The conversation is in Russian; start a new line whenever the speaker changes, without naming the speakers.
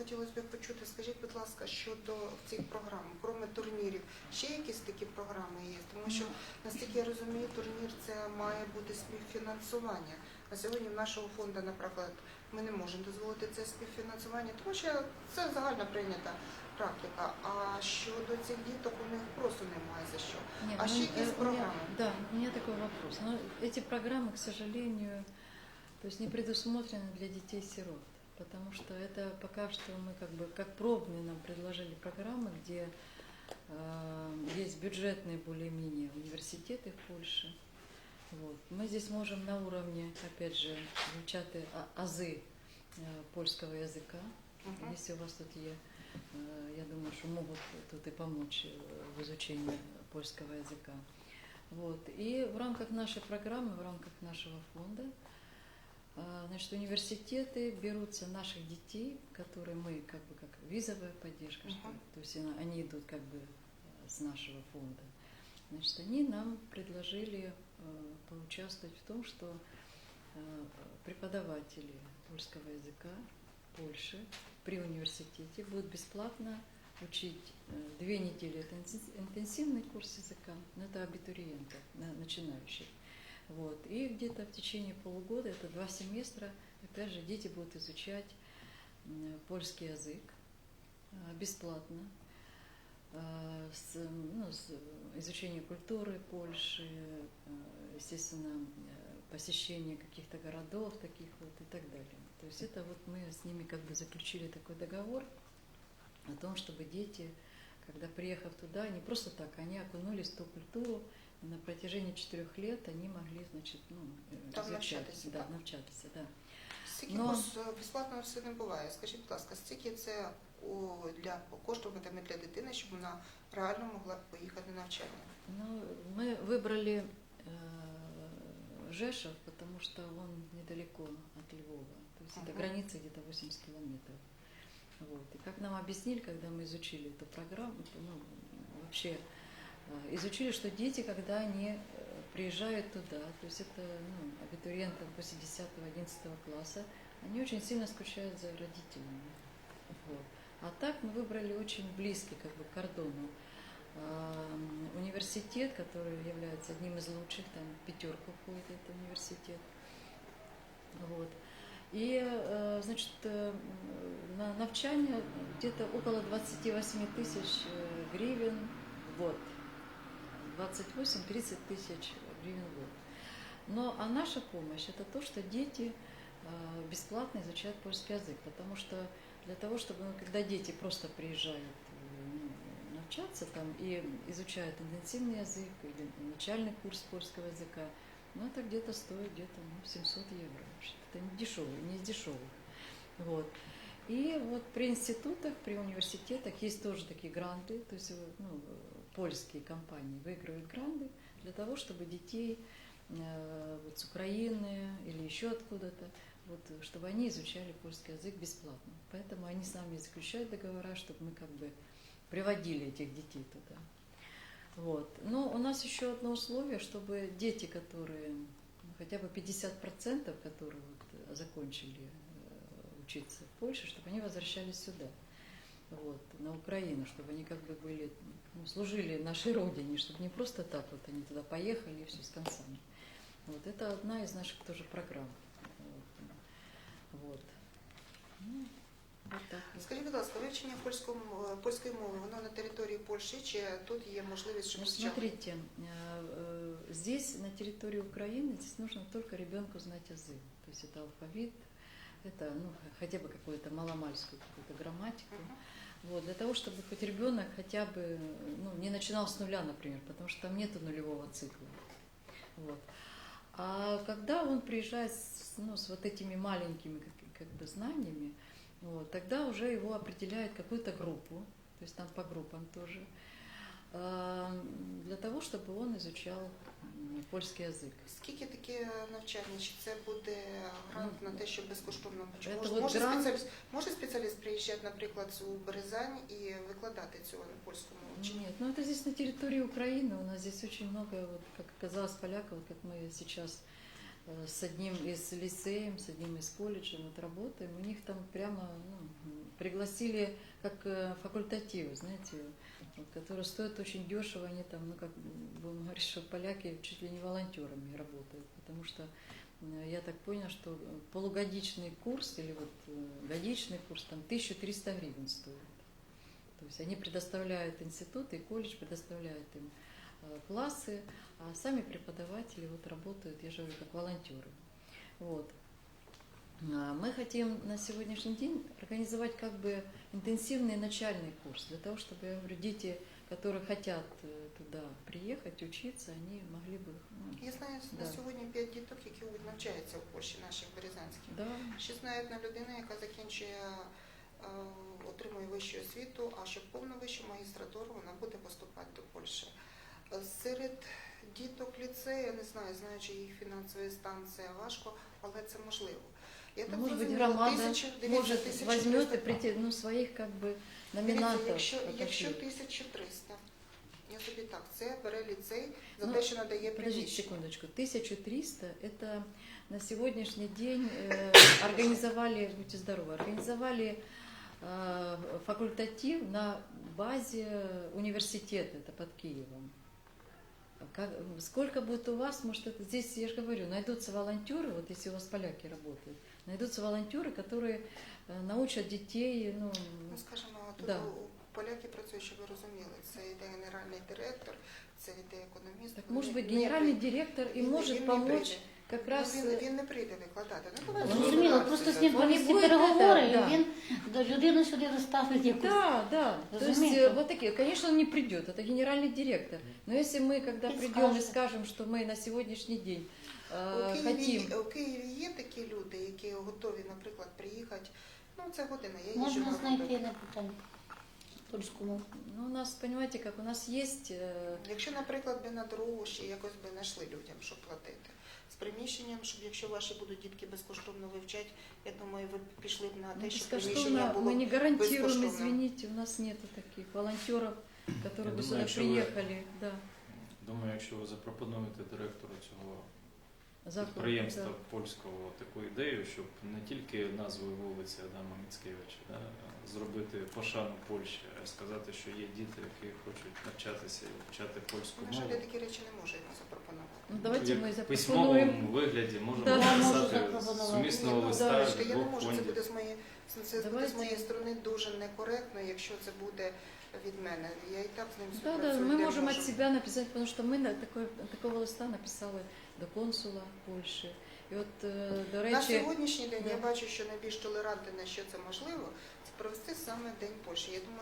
хотілося б почути, скажіть, будь ласка, щодо цих програм, крім турнірів, ще якісь такі програми є? Тому що, наскільки я розумію, турнір це має бути співфінансування. На сьогодні в нашого фонду, наприклад, ми не можемо дозволити це співфінансування, тому що це загально прийнята практика. А щодо цих діток у них просто немає за що.
Нет,
А
ну,
ще якісь
э, у меня-
программы?
Да, у меня такой вопрос. Но эти программы, к сожалению, то есть не предусмотрены для детей-сирот. Потому что это пока что мы как бы как пробные нам предложили программы, где э, есть бюджетные более-менее университеты в Польше. Вот. Мы здесь можем на уровне, опять же, вивчати а- ази э, польского языка.
Мгм.
Если у вас тут є, э, я думаю, что могут тут и помочь э, в изучении польского языка. Вот. И в рамках нашей программы, в рамках нашего фонда, значит, университеты берутся наших детей, которые мы как бы как визовая поддержка, что
Мгм.
ли, то есть они идут как бы э, с нашего фонда. Значит, они нам предложили э, поучаствовать в том, что э, преподаватели польского языка Польши при университете будут бесплатно учить э, две недели. Это интенси- интенсивный курс языка, но это абитуриенты, на- начинающих. Вот. И где-то в течение полугода, это два семестра, опять же, дети будут изучать польский язык э, бесплатно. э, С, ну, с изучение культуры Польши, э, естественно, э, посещение каких-то городов таких вот и так далее. То есть это вот мы с ними как бы заключили такой договор о том, чтобы дети, когда приехав туда, не просто так, они окунулись в ту культуру, на протяжении четырех лет они могли, значит, ну, э,
Там
изучать,
навчатися,
да,
так?
навчатися, да.
Скільки
Ну,
курс е, безплатно все не буває? Скажіть, будь ласка, скільки це у, для коштуватиме для дитини, щоб вона реально могла поїхати на навчання?
Ну, мы выбрали э, Жешев, потому что он недалеко от Львова. То есть это
Ага.
граница где-то 80 километров. Вот. И как нам объяснили, когда мы изучили эту программу, то, ну, вообще э, изучили, что дети, когда они э, приезжают туда, то есть это ну, абитуриенты после 10-11 класса, они очень сильно скучают за родителями. Вот. А так мы выбрали очень близкий как бы, к кордону Эм, университет, который является одним из лучших, там пятерку входит этот университет. Вот. И, э, значит, э, на навчание где-то около 28 тысяч э, гривен в год. 28-30 тысяч гривен в год. Но а наша помощь это то, что дети э, бесплатно изучают польский язык, потому что для того, чтобы, ну, когда дети просто приезжают э, ну, там и изучают интенсивный язык или начальный курс польского языка, ну это где-то стоит где-то ну, 700 евро. Это не дешевый, не из дешевых. Вот. И вот при институтах, при университетах есть тоже такие гранты, то есть э, ну, польские компании выигрывают гранты для того, чтобы детей э, вот с Украины или еще откуда-то, вот, чтобы они изучали польский язык бесплатно. Поэтому они с нами заключают договора, чтобы мы как бы приводили этих детей туда. Вот. Но у нас еще одно условие, чтобы дети, которые ну, хотя бы 50%, которые вот, э, закончили э, учиться в Польше, чтобы они возвращались сюда, вот, на Украину, чтобы они как бы были, ну, служили нашей родине, чтобы не просто так вот они туда поехали и все с концами. Вот, это одна из наших тоже программ. Вот. Вот. Ну, вот так вот.
Скажіть, будь ласка, вивчення польської мови, польської мови, воно на території Польщі чи тут є можливість, щоб
Ну,
вивчати?
смотрите, э, э, здесь, на территории Украины, здесь нужно только ребенку знать язык. То есть это алфавит, это ну, хотя бы какую-то маломальскую какую-то грамматику. Вот, для того, чтобы хоть ребенок хотя бы ну, не начинал с нуля, например, потому что там нету нулевого цикла. Вот. А когда он приезжает с, ну, с вот этими маленькими как, как бы знаниями, вот, тогда уже его определяют какую-то группу, то есть там по группам тоже, для того, чтобы он изучал м, польский язык.
Скільки таке навчання? Чи це буде грант на те, щоб безкоштовно
Це
може,
от
може,
грант-
спеціаліст, може спеціаліст приїжджати, наприклад, у Березань і викладати цього на польському мову? Чи ні?
Нет, ну это здесь на территории Украины, у нас здесь очень много, вот, как оказалось, поляков, вот как мы сейчас э, с одним из лицеем, с одним из колледжем вот работаем, у них там прямо ну, пригласили как э, факультативы, знаете, которые стоят очень дешево, они там, ну как будем говорить, что поляки чуть ли не волонтерами работают, потому что э, я так поняла, что полугодичный курс или вот э, годичный курс там 1300 гривен стоит. То есть они предоставляют институты, и колледж предоставляет им классы, а сами преподаватели вот работают, я же говорю, как волонтеры. Вот. А Мы хотим на сегодняшний день организовать как бы интенсивный начальный курс для того, чтобы, я говорю, дети, которые хотят э, туда приехать, учиться, они могли бы, ну,
Я знаю на
Да.
сьогодні п'ять діток, які навчаються в Польщі, наших березанських.
да,
Ще знаю одна людина, яка закінчує, е, отримує вищу освіту, а щоб повну вищу магістратуру вона буде поступати до Польщі. Е, Серед діток ліцею, я не знаю, знаючи їх фінансовий стан, це важко, але це можливо. Я так
может быть,
зрозуміла,
громада
тисячу- дивіться,
может
1300
возьмет и прийти, ну, своих как бы
Дивіться,
номинантов.
якщо, якщо
отошлет.
1300, я собі так, це бере ліцей за
Ну,
те, що надає
Подождите
приміщення.
секундочку. 1300 это на сегодняшний день э, организовали, будьте здоровы, организовали э, факультатив на базе университета, это под Киевом. Как, сколько будет у вас, может, это здесь, я же говорю, найдутся волонтеры, вот если у вас поляки работают, найдутся волонтеры, которые э, научат детей, ну,
Ну, скажімо, тут
Да.
у поляки працюють, щоб ви розуміли. Це йде генеральний директор, це йде економіст.
так
Вони
может быть
не
генеральный
прийдуть.
директор и
Він-
может
він не
помочь
прийде.
как
Ну,
раз...
він,
э,
він не прийде викладати. Ну, давайте
Ну,
Зрозуміло,
розбиратися.
просто з ним
Вони
провести
будуть
переговори,
це, да.
і він до людини сюди доставить якусь.
Да, да. То есть
Разумеется.
э, вот такие, конечно, он не придет, это генеральный директор. Но если мы, когда
И
придем и
скажет.
скажем, что мы на сегодняшний день э,
У Києві,
хотим,
у Києві є такі люди, які готові, наприклад, приїхати. Ну, це година, я їжджу
Можна
на
знайти
роботу.
не питання. Польську мову.
ну, у нас, понимаете, как у нас есть э,
Якщо, наприклад, би на дорогу ще якось би знайшли людям, щоб платити. З приміщенням, щоб якщо ваші будуть дітки безкоштовно вивчати, я думаю, ви б пішли б на
ну,
те, щоб приміщення
бескоштовно,
було
мы не гарантируем,
безкоштовно.
извините, у нас нету таких волонтеров, которые
Я
бы
думаю,
сюда
якщо ви-
приехали, да,
Думаю, якщо ви запропонуєте директору цього
закон,
підприємства польського таку ідею, щоб не тільки назвою вулиці Адама Міцкевича да, зробити пошану Польщі, а сказати, що є діти, які хочуть навчатися і вчати польську
На жаль,
мову.
я такі речі не можу йому запропонувати.
Ну, давайте
Як
мы
в письмовому вигляді можемо
Да.
Можу
написати
запропонувати.
сумісного
ну,
листа
я не
двох
можу, це
фондів.
буде з моєї це буде з моєї сторони дуже некоректно, якщо це буде від мене. Я і так з ним
Да, да, Ми
можемо
від себе написати, тому що ми такой, такого листа написали до консула Польщі. І от, до речі, На
сьогоднішній день
да.
я бачу, що найбільш толерантне, що це можливо, це провести саме День Польщі. Я думаю,